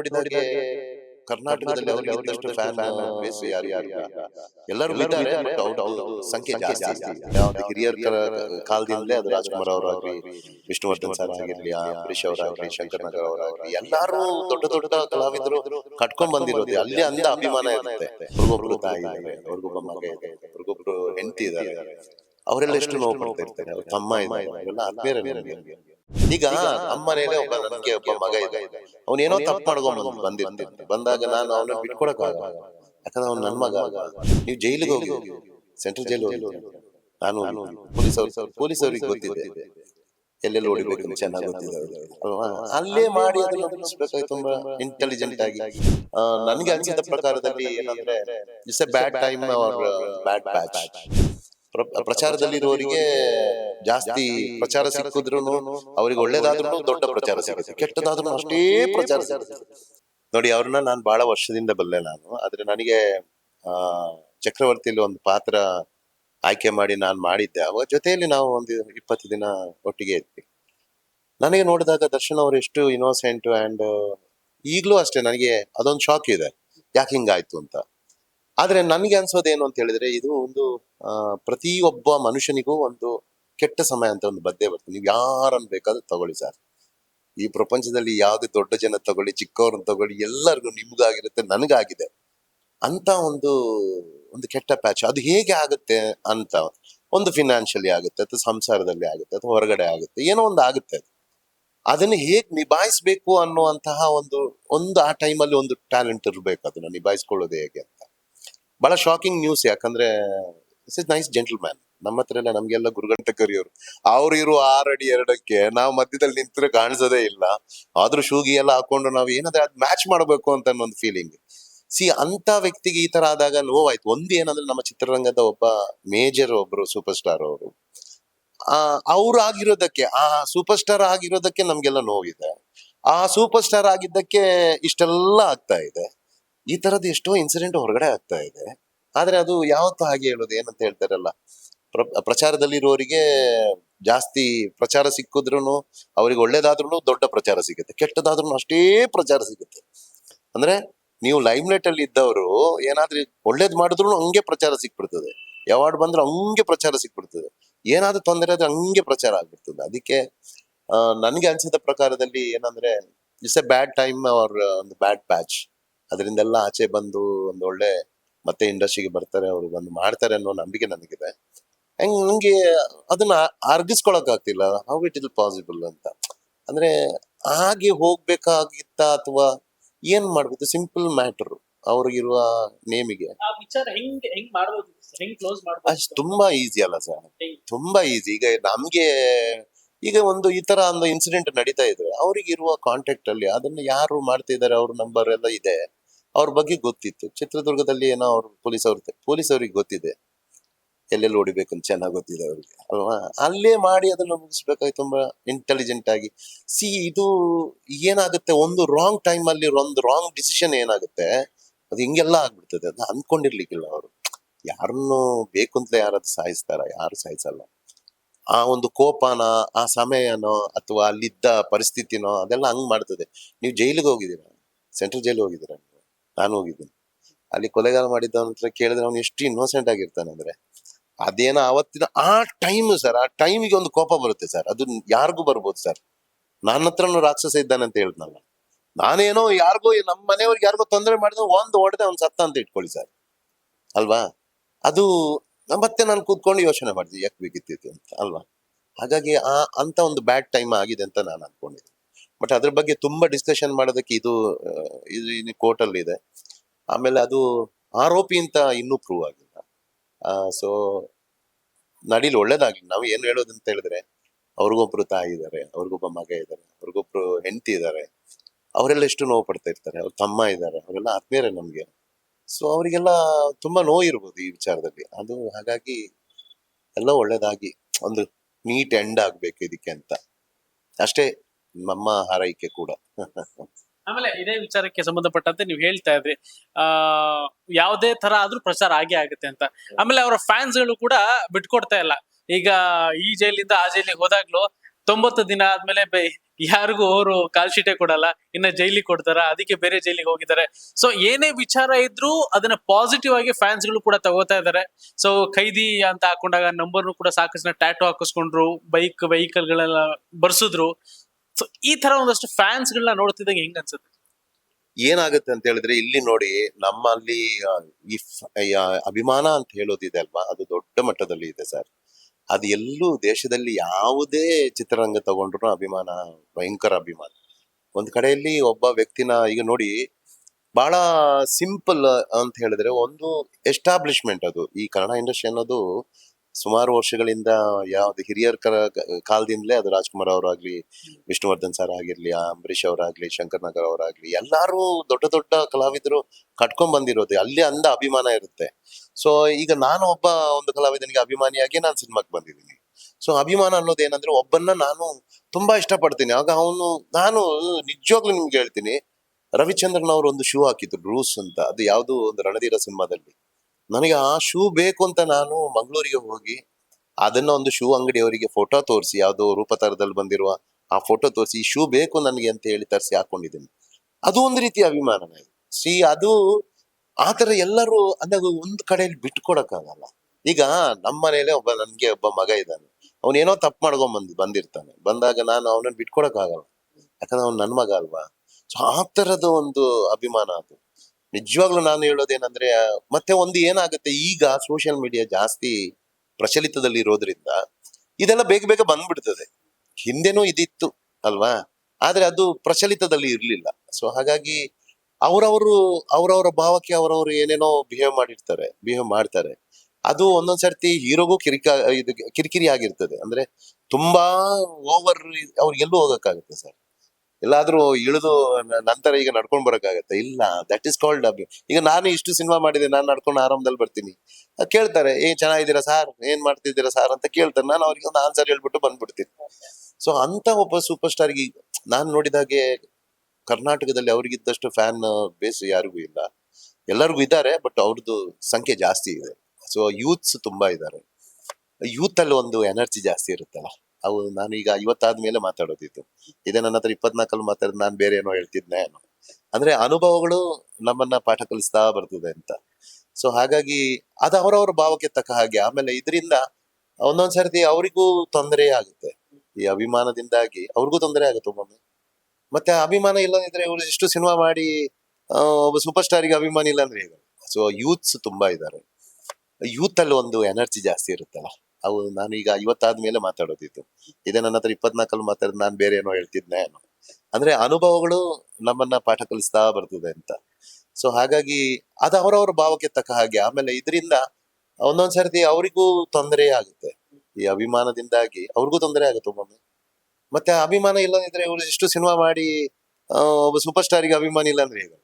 ನೋಡಿದಾಗೆ ಕರ್ನಾಟಕದಲ್ಲಿ ಅವರಿಗೆ ಇದ್ದಷ್ಟು ಫ್ಯಾನ್ ಬೇಸ್ ಯಾರು ಯಾರು ಎಲ್ಲರೂ ಇದ್ದಾರೆ but ಅವ್ರದ್ದು ಸಂಖ್ಯೆ ಜಾಸ್ತಿ ಯಾವ್ದು ಹಿರಿಯರ ಕಾಲದಿಂದಲೇ ಅದು ರಾಜ್ಕುಮಾರ್ ಅವರಾಗ್ಲಿ ವಿಷ್ಣುವರ್ಧನ್ ಸರ್ ಆಗಿರ್ಲಿ ಅಂಬರೀಶ್ ಅವರಾಗ್ಲಿ ಶಂಕರ್ ನಗರ್ ಅವರಾಗ್ಲಿ ಎಲ್ಲರೂ ದೊಡ್ಡ ದೊಡ್ಡ ಕಲಾವಿದರು ಕಟ್ಕೊಂಡ್ ಬಂದಿರೋದು. ಅಲ್ಲಿ ಅಂದ ಅಭಿಮಾನ ಇರುತ್ತೆ. ಅವ್ರಿಗೊಬ್ರು ತಾಯಿ ಇದೆ ಅವ್ರಿಗೊಬ್ಬ ಮಗ ಇದೆ ಅವ್ರಿಗೊಬ್ರು ಹೆಂಡತಿ ಇದ್ದಾರೆ. ಅವರೆಲ್ಲ ಎಷ್ಟು ನೋವು ಪಡ್ತಾ ಇರ್ತಾರೆ. ಅವ್ರ ತಮ್ಮ ಇದೆ ಅವರೆಲ್ಲ ಆತ್ಮೀಯರೇ ನಮ್ಗೆ. ಈಗ ನಮ್ಮ ಮನೇಲೆ ಒಬ್ಬ ನನಗೆ ಒಬ್ಬ ಮಗ ಇದೆ ಅವನೇನೋ ತಪ್ಪು ಮಾಡ್ಕೊಂಡ್ ಬಂದ್ ಬಂದಿರ್ತಾನೆ. ಬಂದಾಗ ನಾನು ಅವನ ಬಿಟ್ಕೊಡಕ್ ಯಾಕಂದ್ರೆ ಅವ್ನು ನನ್ ಮಗ ನೀವು ಜೈಲಿಗೆ ಹೋಗಿ ಸೆಂಟ್ರಲ್ ಜೈಲ್ ಹೋಗಿ ನಾನು ಪೊಲೀಸ್ ಅವ್ರ ಪೊಲೀಸ್ ಅವ್ರಿಗೆ ಗೊತ್ತಿದೆ. ಎಲ್ಲೆಲ್ಲಿ ಓಡಿಬೇಕು ಚೆನ್ನಾಗಿ ಗೊತ್ತಿದೆ ಅಲ್ಲೇ ಮಾಡಿ ಅದನ್ನ ಮುಗಿಸ್ಬೇಕಾಗಿ ತುಂಬಾ ಇಂಟೆಲಿಜೆಂಟ್ ಆಗಿ. ನನ್ಗೆ ಅನ್ಸಿದ ಪ್ರಕಾರದಲ್ಲಿ ಏನಂದ್ರೆ ಇಟ್ಸ್ ಎ ಬ್ಯಾಡ್ ಟೈಮ್ ಅವರ್ ಬ್ಯಾಡ್ ಪ್ಯಾಚ್ ಪ್ರಚಾರದಲ್ಲಿರುವವರಿಗೆ ಜಾಸ್ತಿ ಪ್ರಚಾರ ಸಿಕ್ಕಿದ್ರು ಅವ್ರಿಗೆ ಒಳ್ಳೇದಾದ್ರೂ ದೊಡ್ಡ ಪ್ರಚಾರ ಸಿಗುತ್ತೆ. ಕೆಟ್ಟದಾದ್ರೂ ಅಷ್ಟೇ ಪ್ರಚಾರ ಸಿಗುತ್ತೆ. ನೋಡಿ ಅವ್ರನ್ನ ನಾನು ಬಹಳ ವರ್ಷದಿಂದ ಬಲ್ಲೆ ನಾನು. ಆದ್ರೆ ನನಗೆ ಆ ಚಕ್ರವರ್ತಿಯಲ್ಲಿ ಒಂದು ಪಾತ್ರ ಆಯ್ಕೆ ಮಾಡಿ ನಾನು ಮಾಡಿದ್ದೆ. ಅವ ಜೊತೆಯಲ್ಲಿ ನಾವು ಒಂದು ಇಪ್ಪತ್ತು ದಿನ ಒಟ್ಟಿಗೆ ಇದ್ವಿ. ನನಗೆ ನೋಡಿದಾಗ ದರ್ಶನ್ ಅವರು ಎಷ್ಟು ಇನೋಸೆಂಟ್ ಅಂಡ್ ಈಗಲೂ ಅಷ್ಟೇ ನನಗೆ ಅದೊಂದು ಶಾಕ್ ಇದೆ. ಯಾಕೆ ಹಿಂಗಾಯ್ತು ಅಂತ. ಆದ್ರೆ ನನಗೆ ಅನ್ಸೋದೇನು ಅಂತ ಹೇಳಿದ್ರೆ ಇದು ಒಂದು ಪ್ರತಿ ಪ್ರತಿಯೊಬ್ಬ ಮನುಷ್ಯನಿಗೂ ಒಂದು ಕೆಟ್ಟ ಸಮಯ ಅಂತ ಒಂದು ಬದ್ದೆ ಬರ್ತದೆ. ನೀವು ಯಾರನ್ನು ಬೇಕಾದ್ರೂ ತಗೊಳ್ಳಿ ಸರ್. ಈ ಪ್ರಪಂಚದಲ್ಲಿ ಯಾವುದೇ ದೊಡ್ಡ ಜನ ತಗೊಳ್ಳಿ, ಚಿಕ್ಕವ್ರನ್ನ ತಗೊಳ್ಳಿ, ಎಲ್ಲರಿಗೂ ನಿಮ್ಗಾಗಿರುತ್ತೆ, ನನಗಾಗಿದೆ. ಅಂತ ಒಂದು ಒಂದು ಕೆಟ್ಟ ಪ್ಯಾಚ್ ಅದು ಹೇಗೆ ಆಗುತ್ತೆ ಅಂತ ಒಂದು ಫಿನಾನ್ಷಿಯಲಿ ಆಗುತ್ತೆ, ಅಥವಾ ಸಂಸಾರದಲ್ಲಿ ಆಗುತ್ತೆ, ಅಥವಾ ಹೊರಗಡೆ ಆಗುತ್ತೆ, ಏನೋ ಒಂದು ಆಗುತ್ತೆ ಅದು. ಅದನ್ನ ಹೇಗೆ ನಿಭಾಯಿಸ್ಬೇಕು ಅನ್ನುವಂತಹ ಒಂದು ಒಂದು ಆ ಟೈಮಲ್ಲಿ ಒಂದು ಟ್ಯಾಲೆಂಟ್ ಇರಬೇಕು ಅದನ್ನ ನಿಭಾಯಿಸ್ಕೊಳ್ಳೋದು ಹೇಗೆ ಅಂತ. ಬಹಳ ಶಾಕಿಂಗ್ ನ್ಯೂಸ್ ಯಾಕಂದ್ರೆ is is nice gentleman ನಮ್ಮ ಹತ್ರ ಎಲ್ಲ ನಮ್ಗೆಲ್ಲ ಗುರುಗಂಟ ಕರಿಯೋರು ಅವ್ರು ಇರು ಆರ್ ಅಡಿ ಎರಡಕ್ಕೆ ನಾವು ಮಧ್ಯದಲ್ಲಿ ನಿಂತರೆ ಕಾಣಿಸೋದೇ ಇಲ್ಲ. ಆದ್ರೂ ಶೂಗಿ ಎಲ್ಲ ಹಾಕೊಂಡು ನಾವು ಏನಾದ್ರೆ ಅದ್ ಮ್ಯಾಚ್ ಮಾಡಬೇಕು ಅಂತ ಅನ್ನೋ ಒಂದು ಫೀಲಿಂಗ್ ಸಿ ಅಂತ ವ್ಯಕ್ತಿಗೆ ಈ ತರ ಆದಾಗ ನೋವಾಯ್ತು. ಒಂದು ಏನಂದ್ರೆ ನಮ್ಮ ಚಿತ್ರರಂಗದ ಒಬ್ಬ ಮೇಜರ್ ಒಬ್ರು ಸೂಪರ್ ಸ್ಟಾರ್ ಅವರು. ಆ, ಅವ್ರು ಆಗಿರೋದಕ್ಕೆ, ಆ ಸೂಪರ್ ಸ್ಟಾರ್ ಆಗಿರೋದಕ್ಕೆ ನಮ್ಗೆಲ್ಲ ನೋವಿದೆ. ಆ ಸೂಪರ್ ಸ್ಟಾರ್ ಆಗಿದ್ದಕ್ಕೆ ಇಷ್ಟೆಲ್ಲ ಆಗ್ತಾ ಇದೆ. ಈ ತರದ ಎಷ್ಟೋ ಇನ್ಸಿಡೆಂಟ್ ಹೊರಗಡೆ ಆಗ್ತಾ ಇದೆ. ಆದ್ರೆ ಅದು ಯಾವತ್ತೂ ಹಾಗೆ ಹೇಳೋದು ಏನಂತ ಹೇಳ್ತಾರಲ್ಲ ಪ್ರ- ಪ್ರಚಾರದಲ್ಲಿರುವವರಿಗೆ ಜಾಸ್ತಿ ಪ್ರಚಾರ ಸಿಕ್ಕಿದ್ರು ಅವರಿಗೆ ಒಳ್ಳೇದಾದ್ರೂ ದೊಡ್ಡ ಪ್ರಚಾರ ಸಿಗುತ್ತೆ. ಕೆಟ್ಟದಾದ್ರೂ ಅಷ್ಟೇ ಪ್ರಚಾರ ಸಿಗುತ್ತೆ. ಅಂದ್ರೆ ನೀವು ಲೈಮ್ ಲೈಟ್ ಅಲ್ಲಿ ಇದ್ದವರು ಏನಾದ್ರೂ ಒಳ್ಳೇದ್ ಮಾಡಿದ್ರು ಹಂಗೆ ಪ್ರಚಾರ ಸಿಕ್ಬಿಡ್ತದೆ. ಯಾವಾರ್ಡ್ ಬಂದ್ರೆ ಹಂಗೆ ಪ್ರಚಾರ ಸಿಕ್ಬಿಡ್ತದೆ. ಏನಾದ್ರೂ ತೊಂದರೆ ಆದ್ರೆ ಹಂಗೆ ಪ್ರಚಾರ ಆಗ್ಬಿಡ್ತದೆ. ಅದಕ್ಕೆ ನನಗೆ ಅನ್ಸಿದ ಪ್ರಕಾರದಲ್ಲಿ ಏನಂದ್ರೆ ಇಟ್ಸ್ ಎ ಬ್ಯಾಡ್ ಟೈಮ್ ಅವ್ರ ಒಂದು ಬ್ಯಾಡ್ ಪ್ಯಾಚ್ ಅದರಿಂದೆಲ್ಲ ಆಚೆ ಬಂದು ಒಂದು ಒಳ್ಳೆ ಮತ್ತೆ ಇಂಡಸ್ಟ್ರಿಗೆ ಬರ್ತಾರೆ, ಅವರು ಬಂದು ಮಾಡ್ತಾರೆ ಅನ್ನೋ ನಂಬಿಕೆ ನನಗಿದೆ. ಹೆಂಗ್ ನಂಗೆ ಅದನ್ನ ಅರ್ಗಿಸ್ಕೊಳಕ್ ಆಗ್ತಿಲ್ಲ ಹೌ ಇಟ್ ಇಸ್ ಪಾಸಿಬಲ್ ಅಂತ. ಅಂದ್ರೆ ಹಾಗೆ ಹೋಗ್ಬೇಕಾಗಿತ್ತ ಅಥವಾ ಏನ್ ಮಾಡ್ಬೇಕು? ಸಿಂಪಲ್ ಮ್ಯಾಟರ್ ಅವ್ರಿಗಿರುವ ನೇಮಿಗೆ. ಮಾಡ್ಬೋದು? ಅಷ್ಟು ಮಾಡ್ಬೋದು? ತುಂಬಾ ಈಸಿ ಅಲ್ಲ ಸರ್. ತುಂಬಾ ಈಸಿ ಈಗ ನಮ್ಗೆ ಈಗ ಒಂದು ಈ ತರ ಒಂದು ಇನ್ಸಿಡೆಂಟ್ ನಡೀತಾ ಇದ್ರೆ ಅವ್ರಿಗಿರುವ ಕಾಂಟ್ಯಾಕ್ಟ್ ಅಲ್ಲಿ ಅದನ್ನ ಯಾರು ಮಾಡ್ತಾ ಇದಾರೆ ಅವ್ರ ನಂಬರ್ ಎಲ್ಲ ಇದೆ. ಅವ್ರ ಬಗ್ಗೆ ಗೊತ್ತಿತ್ತು. ಚಿತ್ರದುರ್ಗದಲ್ಲಿ ಏನೋ ಅವ್ರ ಪೊಲೀಸ್ ಅವ್ರ ಪೊಲೀಸ್ ಅವ್ರಿಗೆ ಗೊತ್ತಿದೆ. ಎಲ್ಲೆಲ್ಲಿ ಅಂತ ಚೆನ್ನಾಗಿ ಗೊತ್ತಿದೆ ಅವ್ರಿಗೆ, ಅಲ್ವಾ? ಅಲ್ಲೇ ಮಾಡಿ ಅದನ್ನ ಮುಗಿಸ್ಬೇಕಾಗಿ ತುಂಬಾ ಇಂಟೆಲಿಜೆಂಟ್ ಆಗಿ. ಸಿ ಇದು ಏನಾಗುತ್ತೆ? ಒಂದು ರಾಂಗ್ ಟೈಮ್ ಅಲ್ಲಿ ಒಂದು ರಾಂಗ್ ಡಿಸಿಷನ್ ಏನಾಗುತ್ತೆ? ಅದು ಹಿಂಗೆಲ್ಲ ಆಗ್ಬಿಡ್ತದೆ. ಅದನ್ನ ಅನ್ಕೊಂಡಿರ್ಲಿಕ್ಕಿಲ್ಲ ಅವರು. ಯಾರನ್ನು ಬೇಕು ಅಂತಲೇ ಅದು ಸಾಯಿಸ್ತಾರ? ಯಾರು ಸಾಯಿಸಲ್ಲ? ಆ ಒಂದು ಕೋಪನ, ಆ ಸಮಯನೋ, ಅಥವಾ ಅಲ್ಲಿದ್ದ ಪರಿಸ್ಥಿತಿನೋ, ಅದೆಲ್ಲ ಹಂಗ್ ಮಾಡ್ತದೆ. ನೀವು ಜೈಲಿಗೆ ಹೋಗಿದ್ದೀರಾ? ಸೆಂಟ್ರಲ್ ಜೈಲಿಗೆ ಹೋಗಿದ್ದೀರಾ ನೀವು? ನಾನು ಹೋಗಿದ್ದೀನಿ. ಅಲ್ಲಿ ಕೊಲೆಗಾಲ ಮಾಡಿದ್ದ ಕೇಳಿದ್ರೆ ಅವ್ನು ಎಷ್ಟು ಇನ್ನೋಸೆಂಟ್ ಆಗಿರ್ತಾನೆ ಅಂದ್ರೆ. ಅದೇನೋ ಅವತ್ತಿನ ಆ ಟೈಮ್ ಸರ್ ಆ ಟೈಮಿಗೆ ಒಂದು ಕೋಪ ಬರುತ್ತೆ ಸರ್ ಅದು ಯಾರಿಗೂ ಬರ್ಬೋದು ಸರ್ ನನ್ನ ಹತ್ರನೂ ರಾಕ್ಷಸ ಇದ್ದಾನೆ ಅಂತ ಹೇಳಿದ್ನಲ್ಲ ನಾನೇನೋ ಯಾರಿಗೋ ನಮ್ಮ ಮನೆಯವ್ರಿಗೆ ಯಾರಿಗೋ ತೊಂದರೆ ಮಾಡಿದ್ರೆ ಒಂದು ಹೊಡೆದೆ ಅವ್ನು ಸತ್ತ ಅಂತ ಇಟ್ಕೊಳ್ಳಿ ಸರ್ ಅಲ್ವಾ? ಅದು ಮತ್ತೆ ನಾನು ಕೂತ್ಕೊಂಡು ಯೋಚನೆ ಮಾಡಿದೆ, ಯಾಕೆ ಬೇಕಿತ್ತು ಅಂತ, ಅಲ್ವಾ? ಹಾಗಾಗಿ ಆ, ಅಂತ ಒಂದು ಬ್ಯಾಡ್ ಟೈಮ್ ಆಗಿದೆ ಅಂತ ನಾನು ಅನ್ಕೊಂಡಿದ್ದೆ. ಬಟ್ ಅದ್ರ ಬಗ್ಗೆ ತುಂಬಾ ಡಿಸ್ಕಷನ್ ಮಾಡೋದಕ್ಕೆ ಇದು ಇದು ಕೋರ್ಟ್ ಅಲ್ಲಿ ಇದೆ. ಆಮೇಲೆ ಅದು ಆರೋಪಿ ಅಂತ ಇನ್ನೂ ಪ್ರೂವ್ ಆಗಿಲ್ಲ ಸೊ ನಡೀಲಿ ಒಳ್ಳೇದಾಗ್ಲಿ. ನಾವು ಏನು ಅಂತ ಹೇಳಿದ್ರೆ, ಅವ್ರಿಗೊಬ್ರು ತಾಯಿ ಇದ್ದಾರೆ ಅವ್ರಿಗೊಬ್ಬ ಮಗ ಇದ್ದಾರೆ ಅವ್ರಿಗೊಬ್ರು ಹೆಂಡತಿ ಇದ್ದಾರೆ ಅವರೆಲ್ಲ ಎಷ್ಟು ನೋವು ಪಡ್ತಾ ಇರ್ತಾರೆ, ಅವ್ರ ತಮ್ಮ ಇದ್ದಾರೆ ಅವರೆಲ್ಲ ಆತ್ಮೀಯರೇ ನಮ್ಗೆ. ಸೊ ಅವರಿಗೆಲ್ಲ ತುಂಬಾ ನೋವು ಈ ವಿಚಾರದಲ್ಲಿ. ಅದು ಹಾಗಾಗಿ ಎಲ್ಲ ಒಳ್ಳೇದಾಗಿ ಒಂದು ನೀಟ್ ಎಂಡ್ ಆಗ್ಬೇಕು ಇದಕ್ಕೆ ಅಂತ. ಅಷ್ಟೇ ನಮ್ಮ ಹಾರೈಕೆ ಕೂಡ. ಆಮೇಲೆ ಇದೇ ವಿಚಾರಕ್ಕೆ ಸಂಬಂಧಪಟ್ಟಂತೆ ನೀವು ಹೇಳ್ತಾ ಇದ್ರಿ, ಆ, ಯಾವುದೇ ತರ ಆದ್ರೂ ಪ್ರಚಾರ ಆಗೇ ಆಗುತ್ತೆ ಅಂತ. ಆಮೇಲೆ ಅವರ ಫ್ಯಾನ್ಸ್ಗಳು ಕೂಡ ಬಿಟ್ಕೊಡ್ತಾ ಇಲ್ಲ. ಈಗ ಈ ಜೈಲಿಂದ ಆ ಜೈಲಿಗೆ ಹೋದಾಗ್ಲೂ ತೊಂಬತ್ತು ದಿನ ಆದ್ಮೇಲೆ ಯಾರಿಗೂ ಅವರು ಕಾಲ್ ಶೀಟೇ ಕೊಡಲ್ಲ, ಇನ್ನ ಜೈಲಿಗೆ ಕೊಡ್ತಾರ, ಅದಕ್ಕೆ ಬೇರೆ ಜೈಲಿಗೆ ಹೋಗಿದ್ದಾರೆ. ಸೊ ಏನೇ ವಿಚಾರ ಇದ್ರೂ ಅದನ್ನ ಪಾಸಿಟಿವ್ ಆಗಿ ಫ್ಯಾನ್ಸ್ಗಳು ಕೂಡ ತಗೋತಾ ಇದ್ದಾರೆ. ಸೊ ಖೈದಿ ಅಂತ ಹಾಕೊಂಡಾಗ ನಂಬರ್ ಕೂಡ ಸಾಕಷ್ಟು ಟ್ಯಾಟೋ ಹಾಕಿಸ್ಕೊಂಡ್ರು ಬೈಕ್ ವೆಹಿಕಲ್ ಗಳೆಲ್ಲ ಬರ್ಸಿದ್ರು. ಸೊ ಈ ತರ ಒಂದಷ್ಟು ಫ್ಯಾನ್ಸ್ ಗಳನ್ನ ನೋಡ್ತಿದ್ದಂಗೆ ಹೆಂಗ್ ಅನ್ಸುತ್ತೆ? ಏನಾಗುತ್ತೆ ಅಂತ ಹೇಳಿದ್ರೆ, ಇಲ್ಲಿ ನೋಡಿ ನಮ್ಮಲ್ಲಿ ಈ ಅಭಿಮಾನ ಅಂತ ಹೇಳೋದಿದೆ ಅಲ್ವಾ? ಅದು ದೊಡ್ಡ ಮಟ್ಟದಲ್ಲಿ ಇದೆ ಸರ್. ಅದು ಎಲ್ಲೂ ದೇಶದಲ್ಲಿ ಯಾವುದೇ ಚಿತ್ರರಂಗ ತಗೊಂಡ್ರು ಅಭಿಮಾನ, ಭಯಂಕರ ಅಭಿಮಾನ. ಒಂದ್ ಕಡೆಯಲ್ಲಿ ಒಬ್ಬ ವ್ಯಕ್ತಿನ, ಈಗ ನೋಡಿ ಬಹಳ ಸಿಂಪಲ್ ಅಂತ ಹೇಳಿದ್ರೆ ಒಂದು ಎಸ್ಟಾಬ್ಲಿಷ್ಮೆಂಟ್ ಅದು. ಈ ಕನ್ನಡ ಇಂಡಸ್ಟ್ರಿ ಅನ್ನೋದು ಸುಮಾರು ವರ್ಷಗಳಿಂದ ಯಾವ್ದು ಹಿರಿಯರ ಕರ ಕಾಲದಿಂದಲೇ ಅದು ರಾಜ್ಕುಮಾರ್ ಅವರಾಗ್ಲಿ ವಿಷ್ಣುವರ್ಧನ್ ಸರ್ ಆಗಿರ್ಲಿ ಅಂಬರೀಷ್ ಅವರಾಗ್ಲಿ ಶಂಕರ್ ನಗರ್ ಅವರಾಗ್ಲಿ ಎಲ್ಲಾರು ದೊಡ್ಡ ದೊಡ್ಡ ಕಲಾವಿದರು ಕಟ್ಕೊಂಡ್ ಬಂದಿರೋದು. ಅಲ್ಲಿ ಅಂದ ಅಭಿಮಾನ ಇರುತ್ತೆ. ಸೊ ಈಗ ನಾನು ಒಬ್ಬ ಒಂದು ಕಲಾವಿದನಿಗೆ ಅಭಿಮಾನಿಯಾಗಿ ನಾನು ಸಿನಿಮಾಕ್ಕೆ ಬಂದಿದ್ದೀನಿ. ಸೊ ಅಭಿಮಾನ ಅನ್ನೋದು ಏನಂದ್ರೆ ಒಬ್ಬನ್ನ ನಾನು ತುಂಬಾ ಇಷ್ಟಪಡ್ತೀನಿ. ಆಗ ಅವನು ನಾನು ನಿಜವಾಗ್ಲೂ ನಿಮ್ಗೆ ಹೇಳ್ತೀನಿ ರವಿಚಂದ್ರನ್ ಅವರು ಒಂದು ಶೂ ಹಾಕಿದ್ರು ರೂಸ್ ಅಂತ. ಅದು ಯಾವ್ದು ಒಂದು ರಣಧೀರ ಸಿನಿಮಾದಲ್ಲಿ. ನನಗೆ ಆ ಶೂ ಬೇಕು ಅಂತ ನಾನು ಮಂಗಳೂರಿಗೆ ಹೋಗಿ ಅದನ್ನ ಒಂದು ಶೂ ಅಂಗಡಿಯವರಿಗೆ ಫೋಟೋ ತೋರಿಸಿ, ಯಾವ್ದೋ ರೂಪತರದಲ್ಲಿ ಬಂದಿರುವ ಆ ಫೋಟೋ ತೋರಿಸಿ, ಈ ಶೂ ಬೇಕು ನನಗೆ ಅಂತ ಹೇಳಿ ತರಿಸಿ ಹಾಕೊಂಡಿದ್ದೀನಿ. ಅದು ಒಂದು ರೀತಿಯ ಅಭಿಮಾನನೇ ಸಿ ಅದು ಆತರ ಎಲ್ಲರೂ ಅಂದಾಗ ಒಂದು ಕಡೆಯಲ್ಲಿ ಬಿಟ್ಕೊಡಕ್ಕಾಗಲ್ಲ. ಈಗ ನಮ್ಮ ಮನೇಲೆ ಒಬ್ಬ ನನ್ಗೆ ಒಬ್ಬ ಮಗ ಇದ್ದಾನೆ. ಅವನೇನೋ ತಪ್ಪು ಮಾಡ್ಕೊಂಡ್ ಬಂದ್, ಬಂದಿರ್ತಾನೆ. ಬಂದಾಗ ನಾನು ಅವನನ್ನ ಬಿಟ್ಕೊಡಕ್ಕಾಗಲ್ಲ. ಯಾಕಂದ್ರೆ ಅವ್ನು ನನ್ ಮಗ ಅಲ್ವಾ? ಸೊ ಆ ತರದ ಒಂದು ಅಭಿಮಾನ ಅದು. ನಿಜವಾಗ್ಲೂ ನಾನು ಹೇಳೋದೇನಂದ್ರೆ, ಮತ್ತೆ ಒಂದು ಏನಾಗುತ್ತೆ, ಈಗ ಸೋಷಿಯಲ್ ಮೀಡಿಯಾ ಜಾಸ್ತಿ ಪ್ರಚಲಿತದಲ್ಲಿ ಇರೋದ್ರಿಂದ ಇದೆಲ್ಲ ಬೇಗ ಬೇಗ ಬಂದ್ಬಿಡ್ತದೆ. ಹಿಂದೆನೂ ಇದಿತ್ತು ಅಲ್ವಾ? ಆದ್ರೆ ಅದು ಪ್ರಚಲಿತದಲ್ಲಿ ಇರ್ಲಿಲ್ಲ. ಸೊ ಹಾಗಾಗಿ ಅವರವರು, ಅವರವರ ಭಾವಕ್ಕೆ ಅವರವರು ಏನೇನೋ ಬಿಹೇವ್ ಮಾಡಿರ್ತಾರೆ ಬಿಹೇವ್ ಮಾಡ್ತಾರೆ. ಅದು ಒಂದೊಂದ್ಸರ್ತಿ ಹೀರೋಗೂ ಕಿರಿಕ, ಇದು ಕಿರಿಕಿರಿ ಆಗಿರ್ತದೆ. ಅಂದ್ರೆ ತುಂಬಾ ಓವರ್ ಅವ್ರಿಗೆಲ್ಲೂ ಹೋಗಕ್ಕಾಗುತ್ತೆ ಸರ್. ಎಲ್ಲಾದ್ರೂ ಇಳಿದು ನಂತರ ಈಗ ನಡ್ಕೊಂಡ್ ಬರಕ್ಕಾಗತ್ತೆ? ಇಲ್ಲ ದಟ್ ಇಸ್ ಕಾಲ್ಡ್ ಡಬ್ಲ್ಯೂ ಈಗ ನಾನು ಇಷ್ಟು ಸಿನಿಮಾ ಮಾಡಿದೆ, ನಾನು ನಡ್ಕೊಂಡು ಆರಾಮದಲ್ಲಿ ಬರ್ತೀನಿ. ಕೇಳ್ತಾರೆ ಏನ್ ಚೆನ್ನಾಗಿದ್ದೀರಾ ಸಾರ್ ಏನ್ ಮಾಡ್ತಿದ್ದೀರಾ ಸಾರ್ ಅಂತ ಕೇಳ್ತಾರೆ. ನಾನು ಅವ್ರಿಗೆ ಒಂದು ಆನ್ಸರ್ ಹೇಳ್ಬಿಟ್ಟು ಬಂದ್ಬಿಡ್ತೀನಿ. ಸೊ ಅಂತ ಒಬ್ಬ ಸೂಪರ್ ಸ್ಟಾರ್ಗೆ ನಾನು ನೋಡಿದಾಗೆ ಕರ್ನಾಟಕದಲ್ಲಿ ಅವ್ರಿಗಿದ್ದಷ್ಟು ಫ್ಯಾನ್ ಬೇಸ್ ಯಾರಿಗೂ ಇಲ್ಲ. ಎಲ್ಲರಿಗೂ ಇದ್ದಾರೆ ಬಟ್ ಅವ್ರದ್ದು ಸಂಖ್ಯೆ ಜಾಸ್ತಿ ಇದೆ. ಸೊ ಯೂತ್ಸ್ ತುಂಬಾ ಇದ್ದಾರೆ. ಯೂತ್ ಅಲ್ಲಿ ಒಂದು ಎನರ್ಜಿ ಜಾಸ್ತಿ ಇರುತ್ತಲ್ಲ. ಅವು ನಾನು ಈಗ ಐವತ್ತಾದ್ಮೇಲೆ ಮಾತಾಡೋದಿತ್ತು. ಇದೇ ನನ್ನ ಹತ್ರ ಇಪ್ಪತ್ನಾಲ್ಕಲ್ಲಿ ಮಾತಾಡಿದ್ ನಾನು ಬೇರೆ ಏನೋ ಹೇಳ್ತಿದ್ನೆ ಅಂದ್ರೆ ಅನುಭವಗಳು ನಮ್ಮನ್ನ ಪಾಠ ಕಲಿಸ್ತಾ ಬರ್ತದೆ ಅಂತ. ಸೊ ಹಾಗಾಗಿ ಅದು ಅವರವರ ಭಾವಕ್ಕೆ ತಕ್ಕ ಹಾಗೆ. ಆಮೇಲೆ ಇದರಿಂದ ಒಂದೊಂದ್ ಸರ್ತಿ ಅವರಿಗೂ ತೊಂದರೆ ಆಗುತ್ತೆ. ಈ ಅಭಿಮಾನದಿಂದಾಗಿ ಅವ್ರಿಗೂ ತೊಂದರೆ ಆಗುತ್ತೆ ಒಮ್ಮೊಮ್ಮೆ. ಮತ್ತೆ ಅಭಿಮಾನ ಇಲ್ಲದಿದ್ರೆ ಇವರು ಇಷ್ಟು ಸಿನಿಮಾ ಮಾಡಿ ಒಬ್ಬ ಸೂಪರ್ ಸ್ಟಾರಿಗೆ ಅಭಿಮಾನ ಇಲ್ಲ ಅಂದ್ರೆ ಸೊ ಯೂತ್ಸ್ ತುಂಬಾ ಇದ್ದಾರೆ. ಯೂತ್ ಅಲ್ಲಿ ಒಂದು ಎನರ್ಜಿ ಜಾಸ್ತಿ ಇರುತ್ತಲ್ಲ. ಅವು ನಾನು ಈಗ ಐವತ್ತಾದ್ಮೇಲೆ ಮಾತಾಡೋದಿತ್ತು. ಇದೇ ನನ್ನ ಹತ್ರ ಇಪ್ಪತ್ನಾಲ್ಕಲ್ಲಿ ಮಾತಾಡಿದ್ ನಾನು ಬೇರೆ ಏನೋ ಹೇಳ್ತಿದ್ನೆ ಅಂದ್ರೆ ಅನುಭವಗಳು ನಮ್ಮನ್ನ ಪಾಠ ಕಲಿಸ್ತಾ ಬರ್ತದೆ ಅಂತ. ಸೊ ಹಾಗಾಗಿ ಅದು ಅವರವ್ರ ಭಾವಕ್ಕೆ ತಕ್ಕ ಹಾಗೆ. ಆಮೇಲೆ ಇದರಿಂದ ಒಂದೊಂದ್ ಸರ್ತಿ ಅವರಿಗೂ ತೊಂದರೆ ಆಗುತ್ತೆ. ಈ ಅಭಿಮಾನದಿಂದಾಗಿ ಅವ್ರಿಗೂ ತೊಂದರೆ ಆಗುತ್ತೆ ಒಮ್ಮೊಮ್ಮೆ. ಮತ್ತೆ ಅಭಿಮಾನ ಇಲ್ಲದಿದ್ರೆ ಇವರು ಇಷ್ಟು ಸಿನಿಮಾ ಮಾಡಿ ಒಬ್ಬ ಸೂಪರ್ ಸ್ಟಾರಿಗೆ ಅಭಿಮಾನ ಇಲ್ಲ ಅಂದ್ರೆ ಹೇಗೆ?